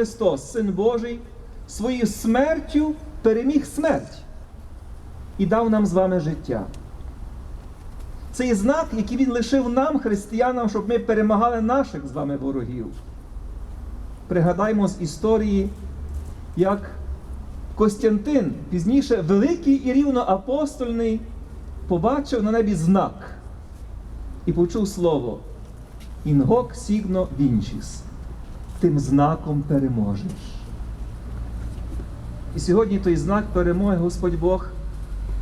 Христос, Син Божий, своєю смертю переміг смерть і дав нам з вами життя. Це знак, який Він лишив нам, християнам, щоб ми перемагали наших з вами ворогів. Пригадаймо з історії, як Костянтин, пізніше великий і рівноапостольний, побачив на небі знак і почув слово Інгок сігно вінчіс. Тим знаком переможеш. І сьогодні той знак перемоги Господь Бог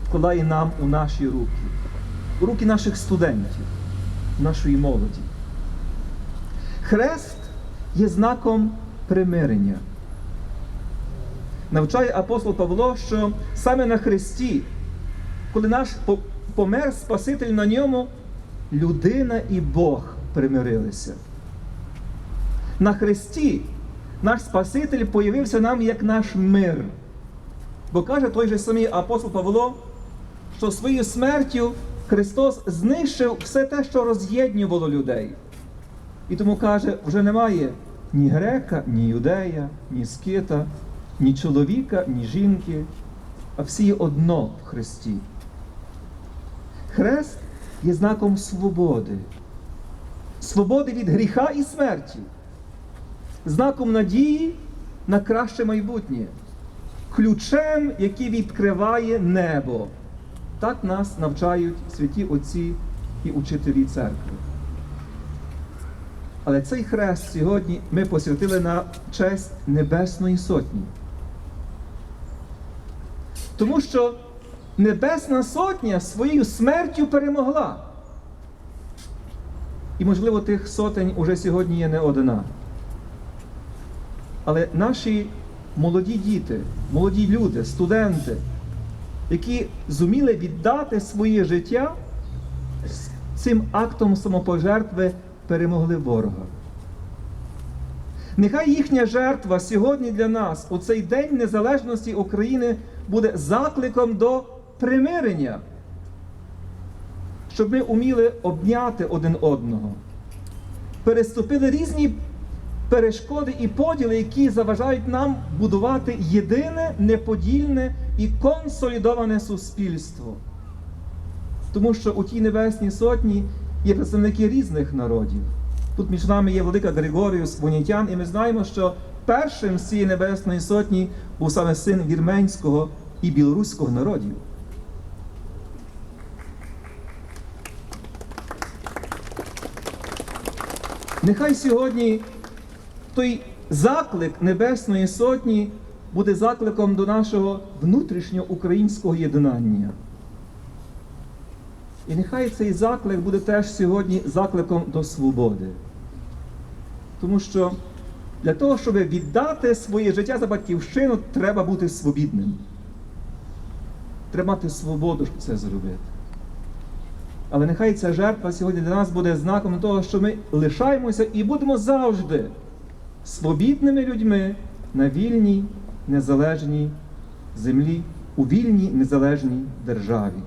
вкладає нам у наші руки, у руки наших студентів, нашої молоді. Хрест є знаком примирення. Навчає апостол Павло, що саме на Христі, коли наш помер Спаситель на ньому, людина і Бог примирилися. На Христі наш Спаситель появився нам як наш мир. Бо каже той же самий апостол Павло, що своєю смертю Христос знищив все те, що роз'єднювало людей. І тому каже, вже немає ні грека, ні юдея, ні скита, ні чоловіка, ні жінки, а всі одно в Христі. Хрест є знаком свободи, свободи від гріха і смерті, знаком надії на краще майбутнє, ключем, який відкриває небо. Так нас навчають святі отці і учителі церкви. Але цей хрест сьогодні ми посвятили на честь Небесної Сотні. Тому що Небесна Сотня своєю смертю перемогла. І, можливо, тих сотень уже сьогодні є не одна. Але наші молоді діти, молоді люди, студенти, які зуміли віддати своє життя, цим актом самопожертви перемогли ворога. Нехай їхня жертва сьогодні для нас, у цей День Незалежності України, буде закликом до примирення, щоб ми уміли обняти один одного, переступили різні перешкоди і поділи, які заважають нам будувати єдине, неподільне і консолідоване суспільство. Тому що у тій Небесній Сотні є представники різних народів. Тут між нами є велика Григоріус Вонітян, і ми знаємо, що першим з цієї Небесної Сотні був саме син вірменського і білоруського народів. Нехай сьогодні той заклик Небесної Сотні буде закликом до нашого внутрішнього українського єднання. І нехай цей заклик буде теж сьогодні закликом до свободи. Тому що для того, щоб віддати своє життя за батьківщину, треба бути свобідним. Треба мати свободу, щоб це зробити. Але нехай ця жертва сьогодні для нас буде знаком того, що ми лишаємося і будемо завжди свобідними людьми на вільній, незалежній землі, у вільній незалежній державі.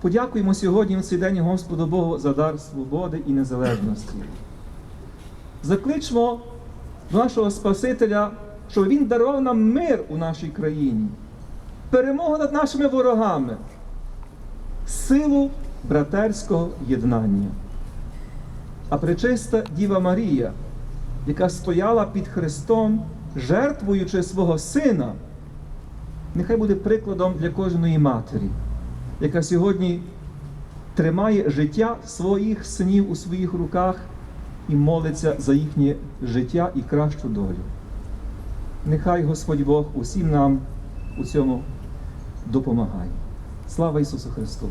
Подякуємо сьогодні в цей день Господу Богу за дар свободи і незалежності. Закличмо нашого Спасителя, щоб Він дарував нам мир у нашій країні, перемогу над нашими ворогами, силу братерського єднання. А пречиста Діва Марія, яка стояла під Христом, жертвуючи свого сина, нехай буде прикладом для кожної матері, яка сьогодні тримає життя своїх синів у своїх руках і молиться за їхнє життя і кращу долю. Нехай Господь Бог усім нам у цьому допомагає. Слава Ісусу Христу!